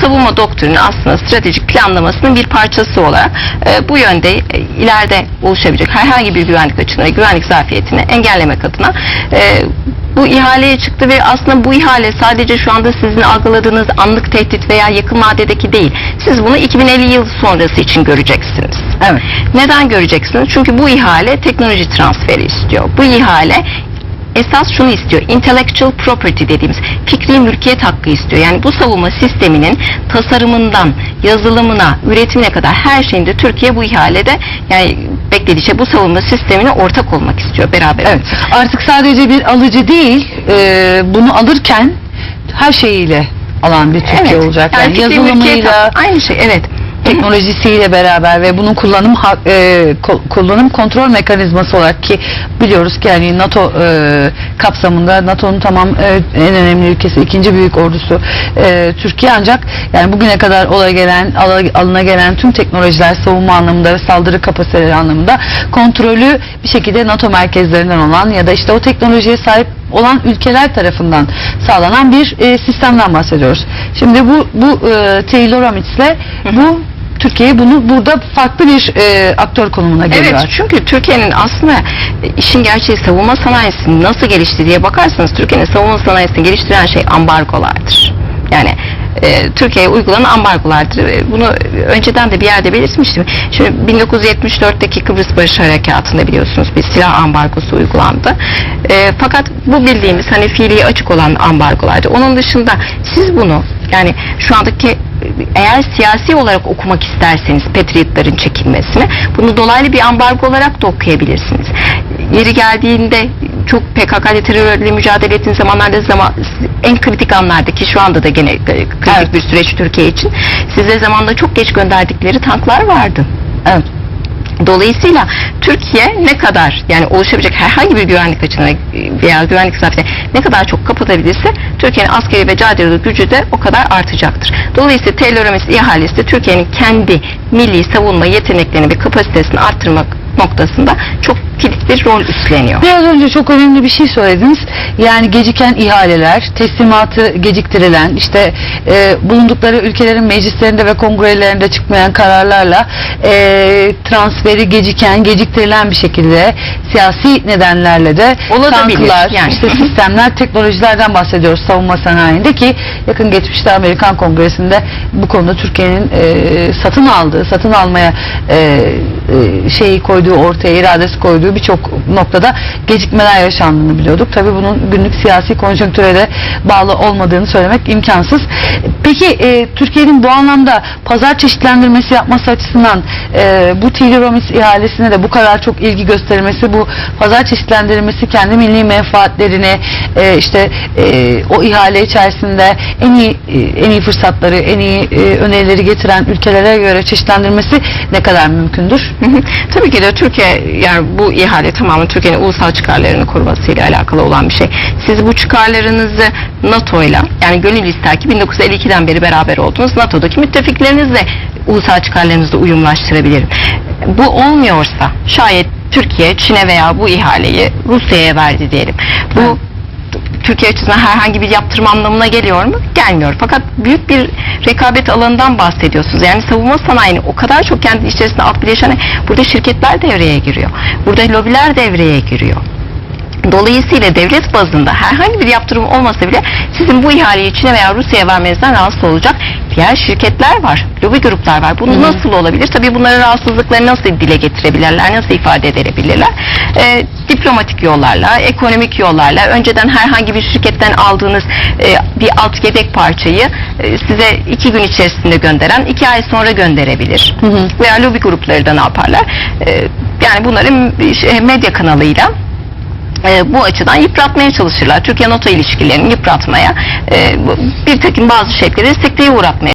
savunma doktrini aslında stratejik planlamasının bir parçası olarak e, bu yönde e, ileride oluşabilecek herhangi bir güvenlik açığını ve güvenlik zafiyetini engellemek adına e, bu ihaleye çıktı ve aslında bu ihale sadece şu anda sizin algıladığınız anlık tehdit veya yakın vadedeki değil. Siz bunu 2050 yıl sonrası için göreceksiniz. Evet. Neden göreceksiniz? Çünkü bu ihale teknoloji transferi istiyor. Bu ihale esas şunu istiyor. Intellectual property dediğimiz fikri mülkiyet hakkı istiyor. Yani bu savunma sisteminin tasarımından yazılımına, üretimine kadar her şeyinde Türkiye bu ihalede yani beklediği şey bu savunma sistemine ortak olmak istiyor beraber. Evet. Artık sadece bir alıcı değil, e, bunu alırken her şeyiyle alan bir Türkiye Evet. olacak. Yani, mülkiyet yazılımıyla, aynı şey. Evet. Teknolojisiyle beraber ve bunun kullanım hak- e, kullanım kontrol mekanizması olarak ki biliyoruz ki yani NATO e, kapsamında NATO'nun tamam e, en önemli ülkesi ikinci büyük ordusu e, Türkiye ancak yani bugüne kadar olaya gelen alına gelen tüm teknolojiler savunma anlamında ve saldırı kapasiteleri anlamında kontrolü bir şekilde NATO merkezlerinden olan ya da işte o teknolojiye sahip olan ülkeler tarafından sağlanan bir e, sistemden bahsediyoruz. Şimdi bu bu e, Tayloromics'le bu Türkiye bunu burada farklı bir e, aktör konumuna geliyor. Evet çünkü Türkiye'nin aslında işin gerçeği savunma sanayisinin nasıl gelişti diye bakarsanız Türkiye'nin savunma sanayisini geliştiren şey ambargolardır. Yani e, Türkiye'ye uygulanan ambargolardır. E, Bunu önceden de bir yerde belirtmiştim. Şimdi 1974'teki Kıbrıs Barış Harekatı'nda biliyorsunuz bir silah ambargosu uygulandı. E, fakat bu bildiğimiz hani fiili açık olan ambargolardı. Onun dışında siz bunu yani şu andaki eğer siyasi olarak okumak isterseniz Patriotların çekilmesini bunu dolaylı bir ambargo olarak da okuyabilirsiniz. Yeri geldiğinde çok PKK ile terörle mücadele ettiğiniz zamanlarda zaman en kritik anlardaki şu anda da gene kritik Evet. bir süreç Türkiye için size zamanda çok geç gönderdikleri tanklar vardı. Evet. Dolayısıyla Türkiye ne kadar yani oluşabilecek herhangi bir güvenlik açığını veya güvenlik zafiyetini ne kadar çok kapatabilirse Türkiye'nin askeri ve caydırıcı gücü de o kadar artacaktır. Dolayısıyla Taylor ihalesi Türkiye'nin kendi milli savunma yeteneklerini ve kapasitesini arttırmak noktasında çok kilit bir rol üstleniyor. Biraz önce çok önemli bir şey söylediniz. Yani geciken ihaleler, teslimatı geciktirilen, işte e, bulundukları ülkelerin meclislerinde ve kongrelerinde çıkmayan kararlarla e, transferi geciken, geciktirilen bir şekilde siyasi nedenlerle de Olabilir, tanklar, yani. işte sistemler, teknolojilerden bahsediyoruz savunma sanayinde ki yakın geçmişte Amerikan Kongresi'nde bu konuda Türkiye'nin e, satın aldığı, satın almaya e, şeyi koyduğu ortaya, iradesi koyduğu birçok noktada gecikmeler yaşandığını biliyorduk. Tabii bunun günlük siyasi konjonktüre de bağlı olmadığını söylemek imkansız. Peki e, Türkiye'nin bu anlamda pazar çeşitlendirmesi yapması açısından e, bu Teleromis ihalesine de bu kadar çok ilgi gösterilmesi, bu pazar çeşitlendirilmesi kendi milli menfaatlerini e, işte e, o ihale içerisinde en iyi e, en iyi fırsatları, en iyi e, önerileri getiren ülkelere göre çeşitlendirmesi ne kadar mümkündür? Tabii ki de Türkiye yani bu ihale tamamen Türkiye'nin ulusal çıkarlarını korumasıyla alakalı olan bir şey. Siz bu çıkarlarınızı NATO'yla yani gönül ister ki 1952'den beri beraber oldunuz. NATO'daki müttefiklerinizle ulusal çıkarlarınızla uyumlaştırabilirim. Bu olmuyorsa şayet Türkiye Çin'e veya bu ihaleyi Rusya'ya verdi diyelim. Bu Evet. Türkiye açısından herhangi bir yaptırım anlamına geliyor mu? Gelmiyor. Fakat büyük bir rekabet alanından bahsediyorsunuz. Yani savunma sanayini o kadar çok kendi içerisinde alt bileşen burada şirketler devreye giriyor. Burada lobiler devreye giriyor. Dolayısıyla devlet bazında herhangi bir yaptırım olmasa bile sizin bu ihaleyi Çin'e veya Rusya'ya vermenizden rahatsız olacak diğer şirketler var, lobi gruplar var. Bunu Hı hı. nasıl olabilir? Tabii bunların rahatsızlıklarını nasıl dile getirebilirler, nasıl ifade edebilirler? Ee, diplomatik yollarla, ekonomik yollarla, önceden herhangi bir şirketten aldığınız e, bir alt yedek parçayı e, size iki gün içerisinde gönderen, iki ay sonra gönderebilir. Hı hı. Veya lobi grupları da ne yaparlar? Ee, yani bunların şey, medya kanalıyla e, bu açıdan yıpratmaya çalışırlar. Türkiye-NATO ilişkilerini yıpratmaya, e, bir takım bazı şeyleri sekteye uğratmaya